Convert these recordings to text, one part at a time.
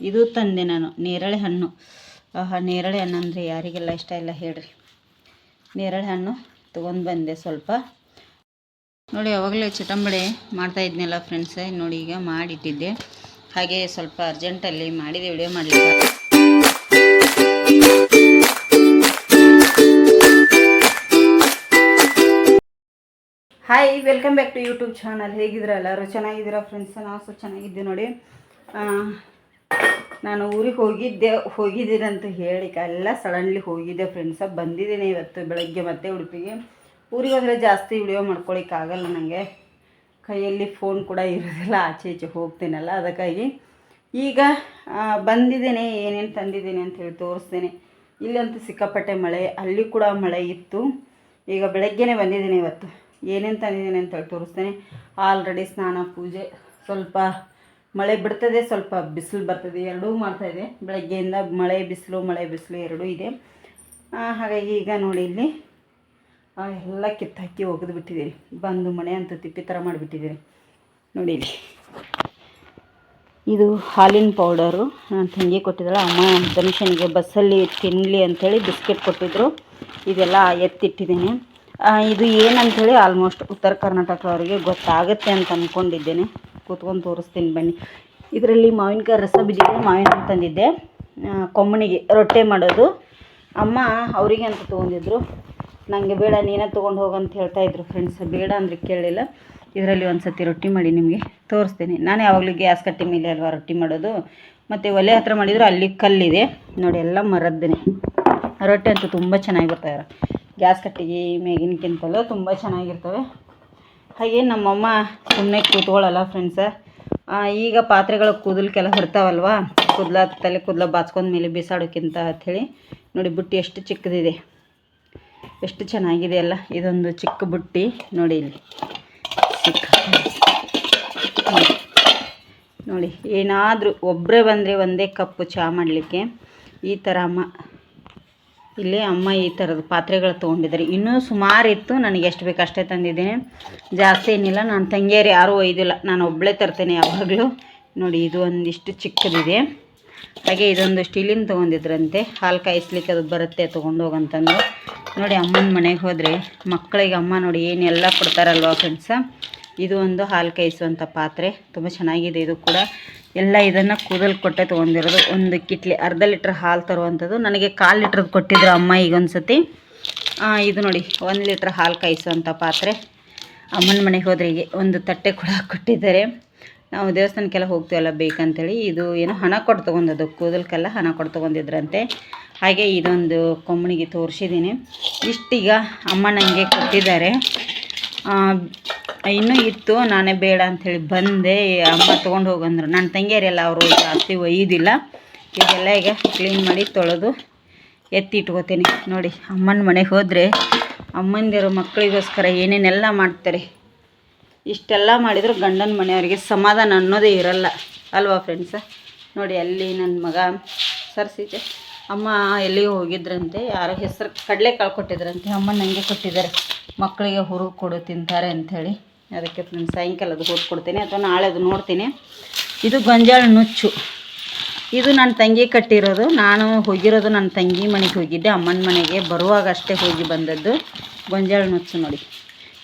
ಇದು ತಂದೆ ನಾನು, ನೇರಳೆ ಹಣ್ಣು. ಆಹಾ, ನೇರಳೆ ಹಣ್ಣು ಅಂದರೆ ಯಾರಿಗೆಲ್ಲ ಇಷ್ಟ ಇಲ್ಲ ಹೇಳ್ರಿ. ನೇರಳೆ ಹಣ್ಣು ತೊಗೊಂಡು ಬಂದೆ ಸ್ವಲ್ಪ. ನೋಡಿ ಚಿಟಂಬಡೆ ಮಾಡ್ತಾ ಇದ್ನಲ್ಲ ಫ್ರೆಂಡ್ಸ್ ನೋಡಿ ಈಗ ಮಾಡಿಟ್ಟಿದ್ದೆ. ಹಾಗೆ ಸ್ವಲ್ಪ ಅರ್ಜೆಂಟಲ್ಲಿ ಮಾಡಿದೆ ವಿಡಿಯೋ ಮಾಡಲಿಕ್ಕೆ. Hi welcome back to YouTube channel ಹೇಗಿದ್ದೀರಾ ಎಲ್ಲರೂ? ಚೆನ್ನಾಗಿದ್ದೀರಾ ಫ್ರೆಂಡ್ಸ್ ನಾವು ಸಹ ಚೆನ್ನಾಗಿದ್ದೆ ನೋಡಿ. ನಾನು ಊರಿಗೆ ಹೋಗಿದ್ದೆ, ಹೋಗಿದ್ದೀನಂತ ಹೇಳಿ ಎಲ್ಲ ಸಡನ್ಲಿ ಹೋಗಿದ್ದೆ ಫ್ರೆಂಡ್ಸ ಬಂದಿದ್ದೀನಿ ಇವತ್ತು ಬೆಳಗ್ಗೆ ಮತ್ತೆ ಉಡುಪಿಗೆ. ಊರಿಗೆ ಹೋದರೆ ಜಾಸ್ತಿ ವಿಡಿಯೋ ಮಾಡ್ಕೊಳಿಕ್ಕಾಗಲ್ಲ ನನಗೆ ಕೈಯಲ್ಲಿ ಫೋನ್ ಕೂಡ ಇರೋದಿಲ್ಲ, ಆಚೆ ಈಚೆ ಹೋಗ್ತೀನಲ್ಲ, ಅದಕ್ಕಾಗಿ ಈಗ ಬಂದಿದ್ದೇನೆ, ಏನೇನು ತಂದಿದ್ದೀನಿ ಅಂತ ಹೇಳಿ ತೋರಿಸ್ತೇನೆ. ಇಲ್ಲಂತೂ ಸಿಕ್ಕಾಪಟ್ಟೆ ಮಳೆ, ಅಲ್ಲಿ ಕೂಡ ಮಳೆ ಇತ್ತು. ಈಗ ಬೆಳಗ್ಗೆನೇ ಬಂದಿದ್ದೀನಿ ಇವತ್ತು. ಏನೇನು ತಂದಿದ್ದೀನಿ ಅಂತ ಹೇಳಿ ತೋರಿಸ್ತೇನೆ. ಆಲ್ರೆಡಿ ಸ್ನಾನ, ಪೂಜೆ, ಸ್ವಲ್ಪ ಮಳೆ ಬಿಡ್ತದೆ, ಸ್ವಲ್ಪ ಬಿಸಿಲು ಬರ್ತದೆ, ಎರಡೂ ಮಾಡ್ತಾಯಿದೆ ಬೆಳಗ್ಗೆಯಿಂದ ಮಳೆ, ಬಿಸಿಲು ಮಳೆ, ಬಿಸಿಲು ಎರಡೂ ಇದೆ. ಹಾಗಾಗಿ ಈಗ ನೋಡಿ ಇಲ್ಲಿ ಎಲ್ಲ ಕಿತ್ತಾಕಿ ಒಗೆದು ಬಿಟ್ಟಿದ್ದೀನಿ ಬಂದು ಮನೆ ಅಂತ ತಿಪ್ಪಿ ಥರ ಮಾಡಿಬಿಟ್ಟಿದ್ದೀನಿ ನೋಡಿ ಇದು ಹಾಲಿನ ಪೌಡರು. ನಾನು ತಂಗಿ ಕೊಟ್ಟಿದ್ದಾಳೆ ಅಮ್ಮ ಧನುಷನಿಗೆ ಬಸ್ಸಲ್ಲಿ ತಿನ್ನಲಿ ಅಂಥೇಳಿ ಬಿಸ್ಕೆಟ್ ಕೊಟ್ಟಿದ್ದರು ಇದೆಲ್ಲ ಎತ್ತಿಟ್ಟಿದ್ದೀನಿ. ಇದು ಏನಂಥೇಳಿ ಆಲ್ಮೋಸ್ಟ್ ಉತ್ತರ ಕರ್ನಾಟಕದವರಿಗೆ ಗೊತ್ತಾಗುತ್ತೆ ಅಂತ ಅಂದ್ಕೊಂಡಿದ್ದೇನೆ ಕೂತ್ಕೊಂಡು ತೋರಿಸ್ತೀನಿ ಬನ್ನಿ. ಇದರಲ್ಲಿ ಮಾವಿನಕಾಯಿ ರಸ ಬಿದ್ದಿದೆ ಮಾವಿನ ತಂದಿದ್ದೆ. ಕೊಮ್ಮಣಿಗೆ ರೊಟ್ಟೆ ಮಾಡೋದು. ಅಮ್ಮ ಅವರಿಗೆ ಅಂತ ತೊಗೊಂಡಿದ್ರು. ನನಗೆ ಬೇಡ, ನೀನೇ ತೊಗೊಂಡು ಹೋಗಂತ ಹೇಳ್ತಾ ಇದ್ರು ಫ್ರೆಂಡ್ಸ್ ಬೇಡ ಅಂದರೆ ಕೇಳಲಿಲ್ಲ. ಇದರಲ್ಲಿ ಒಂದು ಸತಿ ರೊಟ್ಟಿ ಮಾಡಿ ನಿಮಗೆ ತೋರಿಸ್ತೀನಿ. ನಾನು ಯಾವಾಗಲೂ ಗ್ಯಾಸ್ ಕಟ್ಟಿ ಮೇಲೆ ಅಲ್ವಾ ರೊಟ್ಟಿ ಮಾಡೋದು. ಮತ್ತು ಒಲೆ ಹತ್ರ ಮಾಡಿದ್ರು, ಅಲ್ಲಿ ಕಲ್ಲಿದೆ. ನೋಡಿ, ಎಲ್ಲ ಮರದ್ದೇನೆ. ರೊಟ್ಟಿ ಅಂತೂ ತುಂಬ ಚೆನ್ನಾಗಿ ಬರ್ತಾಯಿರ ಗ್ಯಾಸ್ ಕಟ್ಟಿಗೆ, ಮೇಗಿನಕ್ಕಿಂತಲೂ ತುಂಬ ಚೆನ್ನಾಗಿರ್ತವೆ. ಹಾಗೆ ನಮ್ಮಮ್ಮ ಸುಮ್ಮನೆ ಕೂತ್ಕೊಳ್ಳಲ್ಲ ಫ್ರೆಂಡ್ಸ ಈಗ ಪಾತ್ರೆಗಳು ಕೂದಲ್ಕೆಲ್ಲ ಹೊರ್ತಾವಲ್ವ? ಕೂದಲ ತಲೆ ಕೂದಲ ಬಾಚ್ಕೊಂಡ ಮೇಲೆ ಬಿಸಾಡೋಕ್ಕಿಂತ ಅಂಥೇಳಿ ನೋಡಿ, ಬುಟ್ಟಿ ಎಷ್ಟು ಚಿಕ್ಕದಿದೆ. ಎಷ್ಟು ಚೆನ್ನಾಗಿದೆ ಅಲ್ಲ, ಇದೊಂದು ಚಿಕ್ಕ ಬುಟ್ಟಿ. ನೋಡಿ ಇಲ್ಲಿ. ಚಿಕ್ಕ ನೋಡಿ. ಏನಾದರೂ ಒಬ್ಬರೇ ಬಂದರೆ ಒಂದೇ ಕಪ್ಪು ಚಹಾ ಮಾಡಲಿಕ್ಕೆ ಈ ಥರ ಅಮ್ಮ ಇಲ್ಲಿ ಅಮ್ಮ ಈ ಥರದ ಪಾತ್ರೆಗಳು ತೊಗೊಂಡಿದ್ದಾರೆ. ಇನ್ನೂ ಸುಮಾರು ಇತ್ತು, ನನಗೆ ಎಷ್ಟು ಬೇಕು ಅಷ್ಟೇ ತಂದಿದ್ದೀನಿ. ಜಾಸ್ತಿ ಏನಿಲ್ಲ, ನಾನು ತಂಗಿಯರು ಯಾರೂ ಒಯ್ದಿಲ್ಲ. ನಾನು ಒಬ್ಬಳೇ ತರ್ತೇನೆ ಯಾವಾಗಲೂ. ನೋಡಿ, ಇದು ಒಂದಿಷ್ಟು ಚಿಕ್ಕದಿದೆ. ಹಾಗೆ ಇದೊಂದು ಸ್ಟೀಲಿನ ತೊಗೊಂಡಿದ್ರಂತೆ. ಹಾಲು ಕಾಯಿಸ್ಲಿಕ್ಕೆ ಅದು ಬರುತ್ತೆ, ತೊಗೊಂಡೋಗಂತಂದು. ನೋಡಿ, ಅಮ್ಮನ ಮನೆಗೆ ಹೋದರೆ ಮಕ್ಕಳಿಗೆ ಅಮ್ಮ ನೋಡಿ ಏನೆಲ್ಲ ಕೊಡ್ತಾರಲ್ವ ಫ್ರೆಂಡ್ಸ ಇದು ಒಂದು ಹಾಲು ಕಾಯಿಸುವಂಥ ಪಾತ್ರೆ. ತುಂಬ ಚೆನ್ನಾಗಿದೆ ಇದು ಕೂಡ. ಎಲ್ಲ ಇದನ್ನು ಕೂದಲು ಕೊಟ್ಟೆ ತೊಗೊಂಡಿರೋದು. ಒಂದು ಕಿಟ್ಲಿ, ಅರ್ಧ ಲೀಟ್ರ್ ಹಾಲು ತರುವಂಥದ್ದು. ನನಗೆ ಕಾಲು ಲೀಟ್ರದ್ದು ಕೊಟ್ಟಿದ್ರು ಅಮ್ಮ ಈಗ ಒಂದು ಇದು ನೋಡಿ, ಒಂದು ಲೀಟ್ರ್ ಹಾಲು ಕಾಯಿಸುವಂಥ ಪಾತ್ರೆ. ಅಮ್ಮನ ಮನೆಗೆ ಹೋದ್ರೆ ಹೀಗೆ ಒಂದು ತಟ್ಟೆ ಕೂಡ ಕೊಟ್ಟಿದ್ದಾರೆ. ನಾವು ದೇವಸ್ಥಾನಕ್ಕೆಲ್ಲ ಹೋಗ್ತೀವಲ್ಲ ಬೇಕಂತೇಳಿ. ಇದು ಏನು ಹಣ ಕೊಟ್ಟು ತೊಗೊಂಡದ್ದು, ಕೂದಲ್ಕೆಲ್ಲ ಹಣ ಕೊಟ್ಟು ತೊಗೊಂಡಿದ್ರಂತೆ. ಹಾಗೆ ಇದೊಂದು ಕೊಮ್ಮಣಿಗೆ ತೋರಿಸಿದ್ದೀನಿ. ಇಷ್ಟೀಗ ಅಮ್ಮ ನನಗೆ ಕೊಟ್ಟಿದ್ದಾರೆ. ಇನ್ನೂ ಇತ್ತು, ನಾನೇ ಬೇಡ ಅಂಥೇಳಿ ಬಂದೆ. ಅಮ್ಮ ತೊಗೊಂಡು ಹೋಗಂದ್ರು. ನನ್ನ ತಂಗಿಯರೆಲ್ಲ ಅವರು ಜಾಸ್ತಿ ಒಯ್ಯೋದಿಲ್ಲ. ಇದೆಲ್ಲ ಈಗ ಕ್ಲೀನ್ ಮಾಡಿ ತೊಳೆದು ಎತ್ತಿ ಇಟ್ಕೋತೀನಿ ನೋಡಿ, ಅಮ್ಮನ ಮನೆಗೆ ಹೋದರೆ ಅಮ್ಮಂದಿರು ಮಕ್ಕಳಿಗೋಸ್ಕರ ಏನೇನೆಲ್ಲ ಮಾಡ್ತಾರೆ? ಇಷ್ಟೆಲ್ಲ ಮಾಡಿದ್ರು ಗಂಡನ ಮನೆಯವರಿಗೆ ಸಮಾಧಾನ ಅನ್ನೋದೇ ಇರಲ್ಲ. ಅಲ್ವಾ ಫ್ರೆಂಡ್ಸ ನೋಡಿ, ಅಲ್ಲಿ ನನ್ನ ಮಗ ಸರ್ಸಿದೆ ಅಮ್ಮ ಎಲ್ಲಿಗೆ ಹೋಗಿದ್ರಂತೆ. ಯಾರೋ ಹೆಸರು ಕಡಲೆಕಾಳು ಕೊಟ್ಟಿದ್ರಂತೆ. ಅಮ್ಮ ನನಗೆ ಕೊಟ್ಟಿದ್ದಾರೆ. ಮಕ್ಕಳಿಗೆ ಹುರುಗು ಕೊಡು ತಿಂತಾರೆ ಅಂಥೇಳಿ ಅದಕ್ಕೆ ನಾನು ಸಾಯಂಕಾಲ ಅದು ಕೊಡ್ತೀನಿ ಅಥವಾ ನಾಳೆ ಅದು ನೋಡ್ತೀನಿ. ಇದು ಗೊಂಜಾಳ ನುಚ್ಚು. ಇದು ನನ್ನ ತಂಗಿ ಕಟ್ಟಿರೋದು. ನಾನು ಹೋಗಿರೋದು ನನ್ನ ತಂಗಿ ಮನೆಗೆ ಹೋಗಿದ್ದೆ. ಅಮ್ಮನ ಮನೆಗೆ ಬರುವಾಗ ಅಷ್ಟೇ ಹೋಗಿ ಬಂದದ್ದು. ಗೊಂಜಾಳ ನುಚ್ಚು ನೋಡಿ.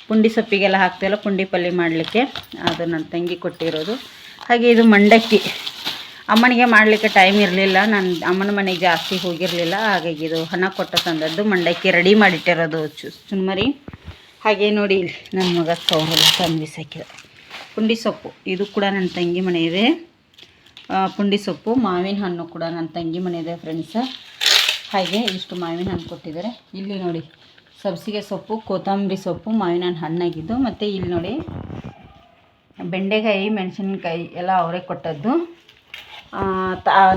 ಪುಂಡಿ ಸೊಪ್ಪಿಗೆಲ್ಲ ಹಾಕ್ತೀವಲ್ಲ, ಪುಂಡಿ ಪಲ್ಯ ಮಾಡಲಿಕ್ಕೆ. ಅದು ನನ್ನ ತಂಗಿ ಕೊಟ್ಟಿರೋದು. ಹಾಗೆ ಇದು ಮಂಡಕ್ಕಿ. ಅಮ್ಮನಿಗೆ ಮಾಡಲಿಕ್ಕೆ ಟೈಮ್ ಇರಲಿಲ್ಲ. ನಾನು ಅಮ್ಮನ ಮನೆಗೆ ಜಾಸ್ತಿ ಹೋಗಿರಲಿಲ್ಲ. ಹಾಗಾಗಿ ಇದು ಹಣ ಕೊಟ್ಟ ತಂದದ್ದು ಮಂಡಕ್ಕಿ. ರೆಡಿ ಮಾಡಿಟ್ಟಿರೋದು ಚು ಚುನ್ಮರಿ. ಹಾಗೆ ನೋಡಿ ಇಲ್ಲಿ ನನ್ನ ಮಗ ಕೌರಲ್ಲ ತಂದು ಬಿಸಾಕಿದ ಪುಂಡಿ ಸೊಪ್ಪು, ಇದು ಕೂಡ ನನ್ನ ತಂಗಿ ಮನೆ ಇದೆ. ಪುಂಡಿ ಸೊಪ್ಪು, ಮಾವಿನ ಹಣ್ಣು ಕೂಡ ನನ್ನ ತಂಗಿ ಮನೆ ಇದೆ ಫ್ರೆಂಡ್ಸ ಹಾಗೆ ಇಷ್ಟು ಮಾವಿನ ಹಣ್ಣು ಕೊಟ್ಟಿದ್ದಾರೆ. ಇಲ್ಲಿ ನೋಡಿ, ಸಬ್ಸಿಗೆ ಸೊಪ್ಪು, ಕೊತ್ತಂಬರಿ ಸೊಪ್ಪು, ಮಾವಿನ ಹಣ್ಣು ಹಣ್ಣಾಗಿದ್ದು, ಮತ್ತು ಇಲ್ಲಿ ನೋಡಿ, ಬೆಂಡೆಕಾಯಿ, ಮೆಣಸಿನ್ಕಾಯಿ ಎಲ್ಲ ಅವರೇ ಕೊಟ್ಟದ್ದು.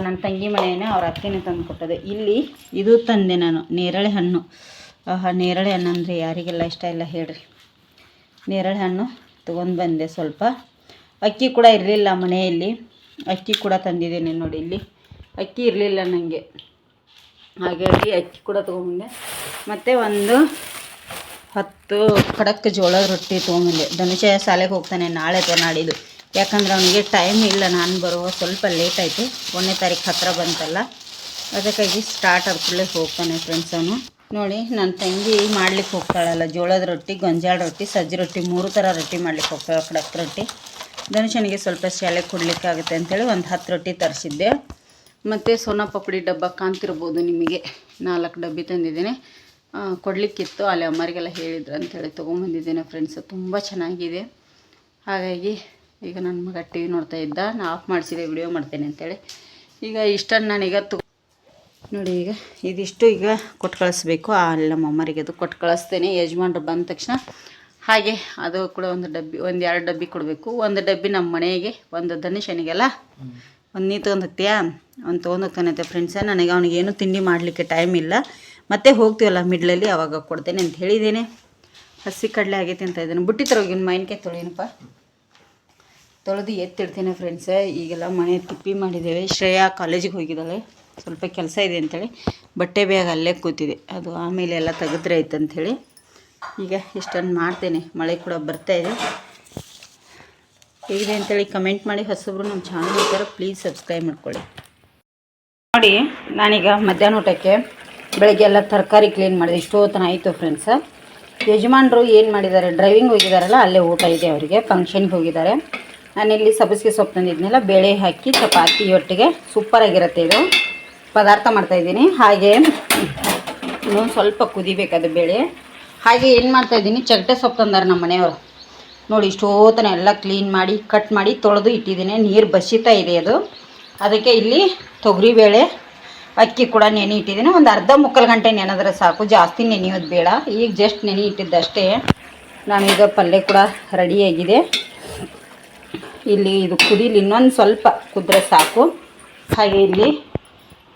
ನನ್ನ ತಂಗಿ ಮನೆಯೇ ಅವ್ರ ಅತ್ತೆನೇ ತಂದು ಕೊಟ್ಟದ್ದು. ಇಲ್ಲಿ ಇದು ತಂದೆ ನಾನು, ನೇರಳೆ ಹಣ್ಣು. ನೇರಳೆ ಹಣ್ಣು ಅಂದರೆ ಯಾರಿಗೆಲ್ಲ ಇಷ್ಟ ಇಲ್ಲ ಹೇಳ್ರಿ. ನೇರಳೆ ಹಣ್ಣು ತೊಗೊಂಡು ಬಂದೆ ಸ್ವಲ್ಪ. ಅಕ್ಕಿ ಕೂಡ ಇರಲಿಲ್ಲ ಮನೆಯಲ್ಲಿ. ಅಕ್ಕಿ ಕೂಡ ತಂದಿದ್ದೇನೆ ನೋಡಿ ಇಲ್ಲಿ. ಅಕ್ಕಿ ಇರಲಿಲ್ಲ ನನಗೆ ಹಾಗಾಗಿ ಅಕ್ಕಿ ಕೂಡ ತೊಗೊಂಬಂದೆ ಮತ್ತು ಒಂದು ಹತ್ತು ಖಡಕ್ ಜೋಳದ ರೊಟ್ಟಿ ತೊಗೊಂಬಂದೆ ಧನುಷಯ ಶಾಲೆಗೆ ಹೋಗ್ತಾನೆ ನಾಳೆ ಅಥವಾ ನಾಡಿದ್ದು. ಯಾಕಂದ್ರೆ ಅವನಿಗೆ ಟೈಮ್ ಇಲ್ಲ, ನಾನು ಬರುವ ಸ್ವಲ್ಪ ಲೇಟ್ ಆಯಿತು. ಒಂದನೇ ತಾರೀಕು ಹತ್ತಿರ ಬಂತಲ್ಲ. ಅದಕ್ಕಾಗಿ ಸ್ಟಾರ್ಟ್ ಆದ ಹೋಗ್ತಾನೆ ಫ್ರೆಂಡ್ಸ್ ಅವನು. ನೋಡಿ ನನ್ನ ತಂಗಿ ಮಾಡ್ಲಿಕ್ಕೆ ಹೋಗ್ತಾಳಲ್ಲ ಜೋಳದ ರೊಟ್ಟಿ ಗೊಂಜಾಳ ರೊಟ್ಟಿ ಸಜ್ಜಿ ರೊಟ್ಟಿ ಮೂರು ಥರ ರೊಟ್ಟಿ ಮಾಡ್ಲಿಕ್ಕೆ ಹೋಗ್ತಾಳೆ ಕಡಕ್ ರೊಟ್ಟಿ. ಧನುಷನಿಗೆ ಸ್ವಲ್ಪ ಶಾಲೆ ಕೊಡಲಿಕ್ಕೆ ಆಗುತ್ತೆ ಅಂತೇಳಿ ಒಂದು ಹತ್ತು ರೊಟ್ಟಿ ತರಿಸಿದ್ದೆ. ಮತ್ತು ಸೋನಾ ಪಪಡಿ ಡಬ್ಬ ಕಾಣ್ತಿರ್ಬೋದು ನಿಮಗೆ. ನಾಲ್ಕು ಡಬ್ಬಿ ತಂದಿದ್ದೀನಿ. ಆ, ಕೊಡಲಿಕ್ಕಿತ್ತು ಅಲ್ಲಿ ಅಮ್ಮರಿಗೆಲ್ಲ ಹೇಳಿದ್ರು ಅಂತೇಳಿ ತೊಗೊಂಬಂದಿದ್ದೇನೆ ಫ್ರೆಂಡ್ಸು ತುಂಬ ಚೆನ್ನಾಗಿದೆ. ಹಾಗಾಗಿ ಈಗ ನನ್ನ ಮಗ ಟಿ ವಿ ನೋಡ್ತಾ ಇದ್ದ ನಾ ಆಫ್ ಮಾಡಿಸಿದೆ ವಿಡಿಯೋ ಮಾಡ್ತೇನೆ ಅಂತೇಳಿ. ಈಗ ಇಷ್ಟನ್ನು ನಾನೀಗ ತು ನೋಡಿ ಈಗ ಇದಿಷ್ಟು ಈಗ ಕೊಟ್ಟು ಕಳಿಸ್ಬೇಕು. ಅಲ್ಲಿ ನಮ್ಮ ಅಮ್ಮರಿಗೆ ಅದು ಕೊಟ್ಟು ಕಳಿಸ್ತೇನೆ. ಯಜಮಾನ್ರು ಬಂದ ತಕ್ಷಣ ಹಾಗೆ ಅದು ಕೂಡ ಒಂದು ಡಬ್ಬಿ, ಒಂದು ಎರಡು ಡಬ್ಬಿ ಕೊಡಬೇಕು. ಒಂದು ಡಬ್ಬಿ ನಮ್ಮ ಮನೆಗೆ, ಒಂದು ಧನುಷನಿಗೆಲ್ಲ. ಒಂದು ನೀ ತೊಗೊಂಡೋಗ್ತೀಯಾ? ಅವ್ನು ತೊಗೊಂಡೋಗ್ತಾನಂತೆ ಫ್ರೆಂಡ್ಸ ನನಗೆ ಅವನಿಗೇನು ತಿಂಡಿ ಮಾಡಲಿಕ್ಕೆ ಟೈಮ್ ಇಲ್ಲ. ಮತ್ತೆ ಹೋಗ್ತೀವಲ್ಲ ಮಿಡ್ಲಲ್ಲಿ ಅವಾಗ ಕೊಡ್ತೇನೆ ಅಂತ ಹೇಳಿದ್ದೇನೆ. ಹಸಿ ಕಡಲೆ ಆಗೈತೆ ಅಂತ ಇದ್ದೇನೆ. ಬುಟ್ಟಿ ತರೋಗಿನ ಮಾವಿನಕಾಯಿ ತೊಳೆಯನಪ್ಪ? ತೊಳೆದು ಎತ್ತಿಡ್ತೇನೆ ಫ್ರೆಂಡ್ಸ ಈಗೆಲ್ಲ ಮನೆ ತಿಪ್ಪಿ ಮಾಡಿದ್ದೇವೆ. ಶ್ರೇಯಾ ಕಾಲೇಜಿಗೆ ಹೋಗಿದ್ದಾಳೆ. ಸ್ವಲ್ಪ ಕೆಲಸ ಇದೆ ಅಂಥೇಳಿ ಬಟ್ಟೆ ಬ್ಯಾಗ್ ಅಲ್ಲೇ ಕೂತಿದೆ. ಅದು ಆಮೇಲೆ ಎಲ್ಲ ತೆಗೆದ್ರೆ ಆಯ್ತು ಅಂಥೇಳಿ ಈಗ ಇಷ್ಟೊಂದು ಮಾಡ್ತೇನೆ. ಮಳೆ ಕೂಡ ಬರ್ತಾ ಇದೆ. ಹೇಗಿದೆ ಅಂತೇಳಿ ಕಮೆಂಟ್ ಮಾಡಿ. ಹೊಸಬ್ರು ನಮ್ಮ ಚಾನಲ್ ಇರ್ತಾರೆ ಪ್ಲೀಸ್ ಸಬ್ಸ್ಕ್ರೈಬ್ ಮಾಡ್ಕೊಳ್ಳಿ. ನೋಡಿ, ನಾನೀಗ ಮಧ್ಯಾಹ್ನ ಊಟಕ್ಕೆ ಬೆಳಗ್ಗೆ ಎಲ್ಲ ತರಕಾರಿ ಕ್ಲೀನ್ ಮಾಡಿದೆ. ಇಷ್ಟೊತ್ತನ ಆಯಿತು ಫ್ರೆಂಡ್ಸ ಯಜಮಾನರು ಏನು ಮಾಡಿದ್ದಾರೆ? ಡ್ರೈವಿಂಗ್ ಹೋಗಿದ್ದಾರಲ್ಲ ಅಲ್ಲೇ ಊಟ ಇದೆ ಅವರಿಗೆ. ಫಂಕ್ಷನ್ಗೆ ಹೋಗಿದ್ದಾರೆ. ನಾನಿಲ್ಲಿ ಸಬ್ಬಸಿಗೆ ಸೊಪ್ಪು ತಂದಿದ್ನೆಲ್ಲ, ಬೇಳೆ ಹಾಕಿ, ಚಪಾತಿ ಒಟ್ಟಿಗೆ ಸೂಪರಾಗಿರುತ್ತೆ ಇದು. ಪದಾರ್ಥ ಮಾಡ್ತಾಯಿದ್ದೀನಿ ಹಾಗೆ ಇನ್ನೊಂದು ಸ್ವಲ್ಪ ಕುದಿಬೇಕು ಅದು ಬೇಳೆ. ಹಾಗೆ ಏನು ಮಾಡ್ತಾಯಿದ್ದೀನಿ ಚಗಟೆ ಸೊಪ್ಪು ತಂದಾರೆ ನಮ್ಮ ಮನೆಯವರು. ನೋಡಿ, ಇಷ್ಟೋತನ ಎಲ್ಲ ಕ್ಲೀನ್ ಮಾಡಿ ಕಟ್ ಮಾಡಿ ತೊಳೆದು ಇಟ್ಟಿದ್ದೀನಿ. ನೀರು ಬಸಿತಾ ಇದೆ ಅದು. ಅದಕ್ಕೆ ಇಲ್ಲಿ ತೊಗರಿಬೇಳೆ ಅಕ್ಕಿ ಕೂಡ ನೆನೆ ಇಟ್ಟಿದ್ದೀನಿ. ಒಂದು ಅರ್ಧ ಮುಕ್ಕಾಲು ಗಂಟೆ ನೆನೆದ್ರೆ ಸಾಕು. ಜಾಸ್ತಿ ನೆನೆಯೋದು ಬೇಡ. ಈಗ ಜಸ್ಟ್ ನೆನೆ ಇಟ್ಟಿದ್ದಷ್ಟೇ. ನಾನೀಗ ಪಲ್ಯ ಕೂಡ ರೆಡಿಯಾಗಿದೆ ಇಲ್ಲಿ ಇದು ಕುದಿಲಿ ಇನ್ನೊಂದು ಸ್ವಲ್ಪ ಕುದ್ರೆ ಸಾಕು. ಹಾಗೆ ಇಲ್ಲಿ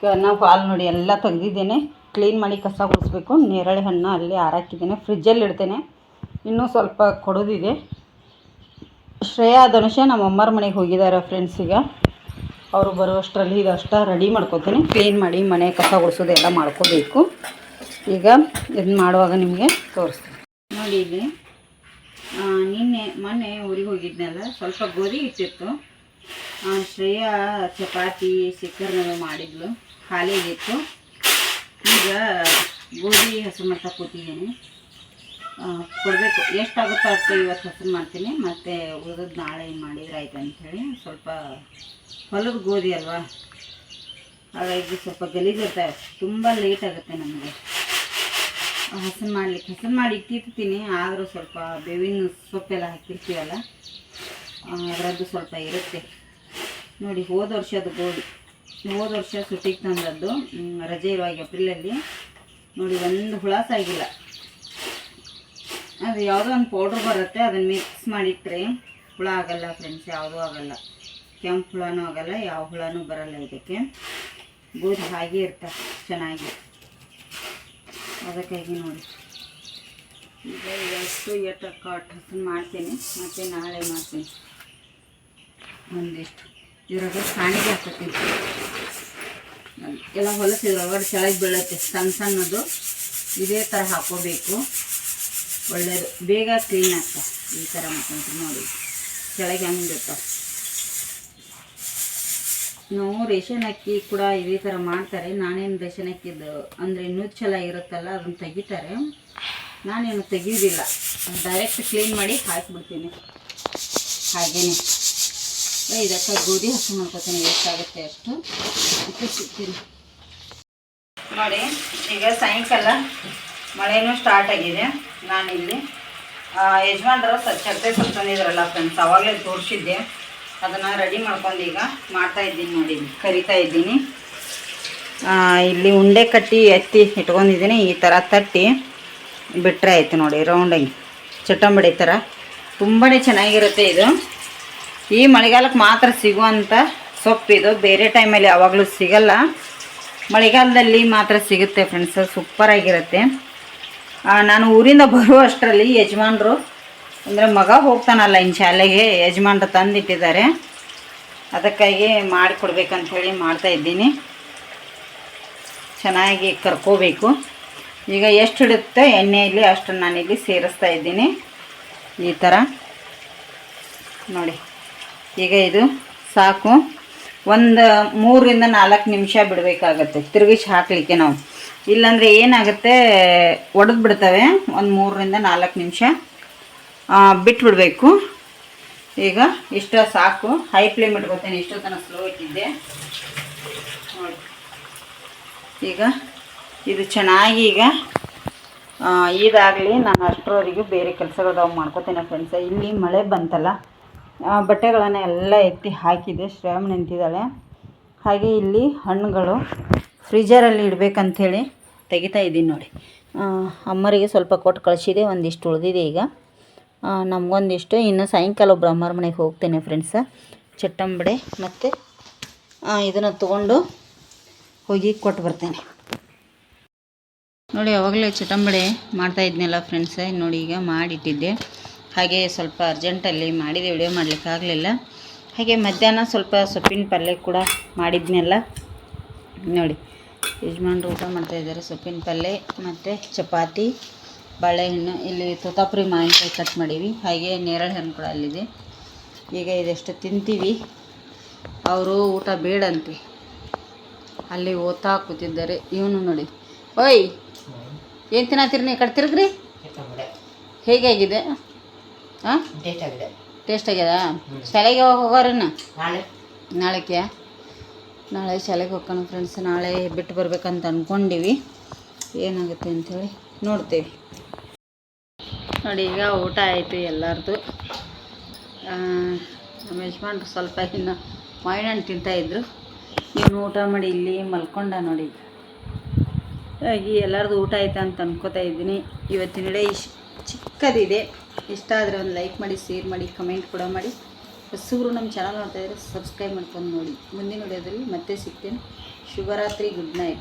ನಾವು ಹಾಲು ನೋಡಿ ಎಲ್ಲ ತೆಗ್ದಿದ್ದೇನೆ. ಕ್ಲೀನ್ ಮಾಡಿ ಕಸ ಗುಡಿಸ್ಬೇಕು. ನೇರಳೆ ಹಣ್ಣು ಅಲ್ಲಿ ಹಾರಾಕಿದ್ದೇನೆ ಫ್ರಿಜ್ಜಲ್ಲಿ ಇಡ್ತೇನೆ. ಇನ್ನೂ ಸ್ವಲ್ಪ ಕೊಡೋದಿದೆ. ಶ್ರೇಯಾ ಧನುಷ ನಮ್ಮ ಅಮ್ಮರ ಮನೆಗೆ ಹೋಗಿದ್ದಾರೆ ಫ್ರೆಂಡ್ಸ್ ಈಗ. ಅವರು ಬರುವಷ್ಟರಲ್ಲಿ ಇದಷ್ಟ ರೆಡಿ ಮಾಡ್ಕೊತೀನಿ. ಕ್ಲೀನ್ ಮಾಡಿ ಮನೆ ಕಸ ಗುಡಿಸೋದು ಎಲ್ಲ ಮಾಡ್ಕೋಬೇಕು. ಈಗ ಇದನ್ನ ಮಾಡುವಾಗ ನಿಮಗೆ ತೋರಿಸ್ತೀನಿ. ನೋಡಿ ಇಲ್ಲಿ ನಿನ್ನೆ ಮೊನ್ನೆ ಊರಿಗೆ ಹೋಗಿದ್ನಲ್ಲ ಸ್ವಲ್ಪ ಗೋಧಿ ಹಿಟ್ಟಿತ್ತು. ಆ, ಶ್ರೇಯಾ ಚಪಾತಿ ಶಿಖರ್ನವೆ ಮಾಡಿದ್ಲು. ಖಾಲಿಯಾಗಿತ್ತು. ಈಗ ಗೋಧಿ, ಹಸು ಮಾಡ್ತಾ ಕೂತಿದ್ದೀನಿ. ಕೊಡಬೇಕು. ಎಷ್ಟಾಗುತ್ತೋ ಅಷ್ಟು ಇವತ್ತು ಹಸರು ಮಾಡ್ತೀನಿ. ಮತ್ತು ಉಳಿದದ್ದು ನಾಳೆ ಮಾಡಿದ್ರೆ ಆಯ್ತು ಅಂಥೇಳಿ ಸ್ವಲ್ಪ ಹೊಲದ ಗೋಧಿ ಅಲ್ವಾ? ಹಾಗಾಗಿ ಸ್ವಲ್ಪ ಗಲೀಜಿರ್ತವೆ ತುಂಬ ಲೇಟ್ ಆಗುತ್ತೆ ನಮಗೆ. ಹಸನ್ ಮಾಡಲಿಕ್ಕೆ. ಹಸನ್ ಮಾಡಿ ಇಟ್ಟಿರ್ತೀನಿ. ಆದರೂ ಸ್ವಲ್ಪ ಬೇವಿನ ಸೊಪ್ಪೆಲ್ಲ ಹಾಕಿರ್ತೀವಲ್ಲ ಅದರದ್ದು ಸ್ವಲ್ಪ ಇರುತ್ತೆ. ನೋಡಿ, ಹೋದ ವರ್ಷದ ಗೋಧಿ. ಹೋದ ವರ್ಷ ಸುಟ್ಟಿಗೆ ತಂದದ್ದು ರಜೆ ಇರುವಾಗ ಏಪ್ರಿಲಲ್ಲಿ. ನೋಡಿ, ಒಂದು ಹುಳ ಸಾಗಿಲ್ಲ ಅದು ಯಾವುದೋ ಒಂದು ಪೌಡ್ರ್ ಬರುತ್ತೆ, ಅದನ್ನು ಮಿಕ್ಸ್ ಮಾಡಿಟ್ರೆ. ಹುಳ ಆಗಲ್ಲ ಫ್ರೆಂಡ್ಸ್ ಯಾವುದೂ ಆಗಲ್ಲ. ಕೆಂಪು ಹುಳನೂ ಆಗಲ್ಲ, ಯಾವ ಹುಳನೂ ಬರಲ್ಲ ಇದಕ್ಕೆ. ಗೋಧಿ ಹಾಗೆ ಇರ್ತವೆ ಚೆನ್ನಾಗಿ. ಅದಕ್ಕಾಗಿ ನೋಡಿ. ಈಗ ಎಷ್ಟು ಎಟ್ಟ ಕಟ್ ಮಾಡ್ತೀನಿ. ಮತ್ತು ನಾಳೆ ಮಾಡ್ತೀನಿ. ಒಂದಿಷ್ಟು. ಇದ್ರಾಗ ಸಾಣಿಗೆ ಹಾಕೋತೀನಿ ಎಲ್ಲ ಹೊಲಸು ಇದ್ರೊಳಗಡೆ ಕೆಳಗೆ ಬೀಳುತ್ತೆ. ಸಣ್ಣ ಸಣ್ಣದು ಇದೇ ಥರ ಹಾಕೋಬೇಕು. ಒಳ್ಳೆಯದು ಬೇಗ ಕ್ಲೀನ್ ಆಗ್ತವೆ ಈ ಥರ ಮಾಡ್ಕೊಂತೀವಿ ನೋಡಿ. ಕೆಳಗೆ ಹೆಂಗೆ ನಾವು ರೇಷನ್ ಅಕ್ಕಿ ಕೂಡ ಇದೇ ಥರ ಮಾಡ್ತಾರೆ. ನಾನೇನು ರೇಷನ್ ಅಕ್ಕಿದ್ದು ಅಂದರೆ ನುಚ್ಚೆಲ್ಲ ಇರುತ್ತಲ್ಲ, ಅದನ್ನು ತೆಗಿತಾರೆ. ನಾನೇನು ತೆಗಿಯೋದಿಲ್ಲ. ಡೈರೆಕ್ಟ್ ಕ್ಲೀನ್ ಮಾಡಿ ಹಾಕಿಬಿಡ್ತೀನಿ. ಹಾಗೇನೆ. ಇದಕ್ಕೆ ಗೋಧಿ ಹಸಿ ಮಾಡ್ಕೊತೀನಿ ಎಷ್ಟಾಗುತ್ತೆ ಅಷ್ಟು. ಸಿಗ್ತೀನಿ. ನೋಡಿ, ಈಗ ಸಾಯಂಕಾಲ ಮಳೆನೂ ಸ್ಟಾರ್ಟ್ ಆಗಿದೆ ನಾನಿಲ್ಲಿ. ಯಜಮಾನ್ರು ಸ್ವಚ್ಛತೆ ಸ್ವಲ್ಪ ತಂದಿದ್ರಲ್ಲ ಫ್ರೆಂಡ್ಸ್ ಅವಾಗಲೇ ತೋರಿಸಿದ್ದೆ. ಅದನ್ನು ರೆಡಿ ಮಾಡ್ಕೊಂಡು ಈಗ ಮಾಡ್ತಾ ಇದ್ದೀನಿ ನೋಡಿ, ಕರಿತಾ ಇದ್ದೀನಿ. ಇಲ್ಲಿ ಉಂಡೆ ಕಟ್ಟಿ ಎತ್ತಿ ಇಟ್ಕೊಂಡಿದ್ದೀನಿ, ಈ ಥರ ತಟ್ಟಿ ಬಿಟ್ಟರೆ ಆಯ್ತು ನೋಡಿ ರೌಂಡಾಗಿ ಚಟಂಬಡಿ ಥರ ತುಂಬಾ ಚೆನ್ನಾಗಿರುತ್ತೆ ಇದು. ಈ ಮಳೆಗಾಲಕ್ಕೆ ಮಾತ್ರ ಸಿಗುವಂಥ ಸೊಪ್ಪಿದು ಬೇರೆ ಟೈಮಲ್ಲಿ ಯಾವಾಗಲೂ ಸಿಗಲ್ಲ. ಮಳೆಗಾಲದಲ್ಲಿ ಮಾತ್ರ ಸಿಗುತ್ತೆ ಫ್ರೆಂಡ್ಸ್ ಸೂಪರಾಗಿರುತ್ತೆ ನಾನು ಊರಿಂದ ಬರುವಷ್ಟರಲ್ಲಿ ಯಜಮಾನರು, ಅಂದರೆ ಮಗ ಹೋಗ್ತಾನಲ್ಲ ಇನ್ನು ಶಾಲೆಗೆ, ಯಜಮಾನ್ರು ತಂದಿಟ್ಟಿದ್ದಾರೆ. ಅದಕ್ಕಾಗಿ ಮಾಡಿಕೊಡ್ಬೇಕಂಥೇಳಿ ಮಾಡ್ತಾ ಇದ್ದೀನಿ. ಚೆನ್ನಾಗಿ ಕರ್ಕೋಬೇಕು. ಈಗ ಎಷ್ಟು ಹಿಡುತ್ತೆ? ಎಣ್ಣೆಯಲ್ಲಿ ಅಷ್ಟು ನಾನಿಲ್ಲಿ ಸೇರಿಸ್ತಾ ಇದ್ದೀನಿ. ಈ ಥರ ನೋಡಿ. ಈಗ ಇದು ಸಾಕು. ಒಂದು ಮೂರರಿಂದ ನಾಲ್ಕು ನಿಮಿಷ ಬಿಡಬೇಕಾಗತ್ತೆ. ತಿರುಗಿಸಿ ಹಾಕಲಿಕ್ಕೆ ನಾವು. ಇಲ್ಲಾಂದರೆ ಏನಾಗುತ್ತೆ, ಒಡೆದು ಬಿಡ್ತವೆ. ಒಂದು ಮೂರರಿಂದ ನಾಲ್ಕು ನಿಮಿಷ ಬಿಟ್ಬಿಡಬೇಕು. ಈಗ ಇಷ್ಟ ಸಾಕು. ಹೈ ಫ್ಲೇಮ್ ಇಟ್ಕೊತೇನೆ. ಇಷ್ಟೋ ತನಕ ಸ್ಲೋ ಇಟ್ಟಿದ್ದೆ. ಈಗ ಇದು ಚೆನ್ನಾಗಿ ಈಗ ಇದಾಗಲಿ. ನಾನು ಅಷ್ಟರವರೆಗೂ ಬೇರೆ ಕೆಲಸಗಳು ಮಾಡ್ಕೋತೇನೆ ಫ್ರೆಂಡ್ಸ ಇಲ್ಲಿ ಮಳೆ ಬಂತಲ್ಲ. ಬಟ್ಟೆಗಳನ್ನು ಎಲ್ಲ ಎತ್ತಿ ಹಾಕಿದೆ. ಶ್ರೇಯಮ್ ನಿಂತಿದ್ದಾಳೆ. ಹಾಗೆ ಇಲ್ಲಿ ಹಣ್ಣುಗಳು ಫ್ರಿಜರಲ್ಲಿ ಇಡಬೇಕಂಥೇಳಿ ತೆಗಿತಾ ಇದ್ದೀನಿ ನೋಡಿ. ಅಮ್ಮರಿಗೆ ಸ್ವಲ್ಪ ಕೊಟ್ಟು ಕಳಿಸಿದೆ. ಒಂದಿಷ್ಟು ಉಳಿದಿದೆ ಈಗ. ನಮಗೊಂದಿಷ್ಟು. ಇನ್ನು ಸಾಯಂಕಾಲ ಒಬ್ಬರು ಅಮ್ಮರ ಮನೆಗೆ ಹೋಗ್ತೇನೆ ಫ್ರೆಂಡ್ಸ ಚಟ್ಟಂಬಡೆ ಮತ್ತು ಇದನ್ನು ತೊಗೊಂಡು ಹೋಗಿ ಕೊಟ್ಟು ಬರ್ತೇನೆ. ನೋಡಿ ಯಾವಾಗಲೇ ಚಟಂಬಡೆ ಮಾಡ್ತಾ ಇದ್ನಲ್ಲ ಫ್ರೆಂಡ್ಸ್ ನೋಡಿ ಈಗ ಮಾಡಿಟ್ಟಿದ್ದೆ. ಹಾಗೆ ಸ್ವಲ್ಪ ಅರ್ಜೆಂಟಲ್ಲಿ ಮಾಡಿದೆ ವಿಡಿಯೋ ಮಾಡಲಿಕ್ಕಾಗಲಿಲ್ಲ ಹಾಗೆ ಮಧ್ಯಾಹ್ನ ಸ್ವಲ್ಪ ಸೊಪ್ಪಿನ ಪಲ್ಯ ಕೂಡ ಮಾಡಿದ್ನೆಲ್ಲ. ನೋಡಿ ಯಜಮಾನ್ರು ಊಟ ಮಾಡ್ತಾ ಇದ್ದಾರೆ ಸೊಪ್ಪಿನ ಪಲ್ಯ ಮತ್ತು ಚಪಾತಿ ಬಾಳೆಹಣ್ಣು ಇಲ್ಲಿ ತೋತಾಪುರಿ ಮಾವಿನಕಾಯಿ ಕಟ್ ಮಾಡೀವಿ. ಹಾಗೆ ನೇರಳೆ ಹಣ್ಣು ಕೂಡ ಅಲ್ಲಿದೆ. ಈಗ ಇದೆಷ್ಟು ತಿಂತೀವಿ? ಅವರು ಊಟ ಬೇಡಂತೆ. ಅಲ್ಲಿ ಓದ್ತಾ ಕೂತಿದ್ದಾರೆ. ಇವನು ನೋಡಿ. ಓಯ್ ಏನು ತಿನ್ನತ್ತೀರಿ ನೀವು? ಕಟ್ತಿರ್ಗ್ರಿ ತಿರುಗ್ರಿ. ಹೇಗಾಗಿದೆ ಹಾಂ ಡೇಟ್ ಆಗಿದೆ. ಟೇಸ್ಟ್ ಆಗ್ಯದ? ಶಾಲೆಗೆ ಹೋಗೋರನ್ನ? ನಾಳೆ. ನಾಳೆಗೆ ನಾಳೆ ಶಾಲೆಗೆ ಹೋಗೋಣ ಫ್ರೆಂಡ್ಸ್ ನಾಳೆ ಬಿಟ್ಟು ಬರ್ಬೇಕಂತ ಅಂದ್ಕೊಂಡಿವಿ ಏನಾಗುತ್ತೆ ಅಂಥೇಳಿ ನೋಡ್ತೇವೆ. ನೋಡಿ ಈಗ ಊಟ ಆಯಿತು ಎಲ್ಲರದು. ನಮ್ಮ ಯಜಮಾನ್ರು ಸ್ವಲ್ಪ ಇನ್ನು ಮಾವಿನ ಹಣ್ಣು ತಿಂತಾಯಿದ್ರು ಇನ್ನು ಊಟ ಮಾಡಿ ಇಲ್ಲಿ ಮಲ್ಕೊಂಡ ನೋಡಿ. ಈಗ ಎಲ್ಲರದು ಊಟ ಆಯ್ತಾ ಅಂತ ಅನ್ಕೋತಾ ಇದ್ದೀನಿ. ಇವತ್ತಿನ ವಿಡಿಯೋ ಇಶ್ ಚಿಕ್ಕದಿದೆ. ಇಷ್ಟ ಆದರೆ ಒಂದು ಲೈಕ್ ಮಾಡಿ, ಶೇರ್ ಮಾಡಿ, ಕಮೆಂಟ್ ಕೂಡ ಮಾಡಿ. ಹೊಸಬ್ರು ನಮ್ಮ ಚಾನಲ್ ನೋಡ್ತಾ ಇದ್ದರೆ ಸಬ್ಸ್ಕ್ರೈಬ್ ಮಾಡ್ಕೊಂಡು ನೋಡಿ. ಮುಂದಿನ ವಿಡಿಯೋದಲ್ಲಿ ಮತ್ತೆ ಸಿಗ್ತೇನೆ. ಶುಭರಾತ್ರಿ ಗುಡ್ ನೈಟ್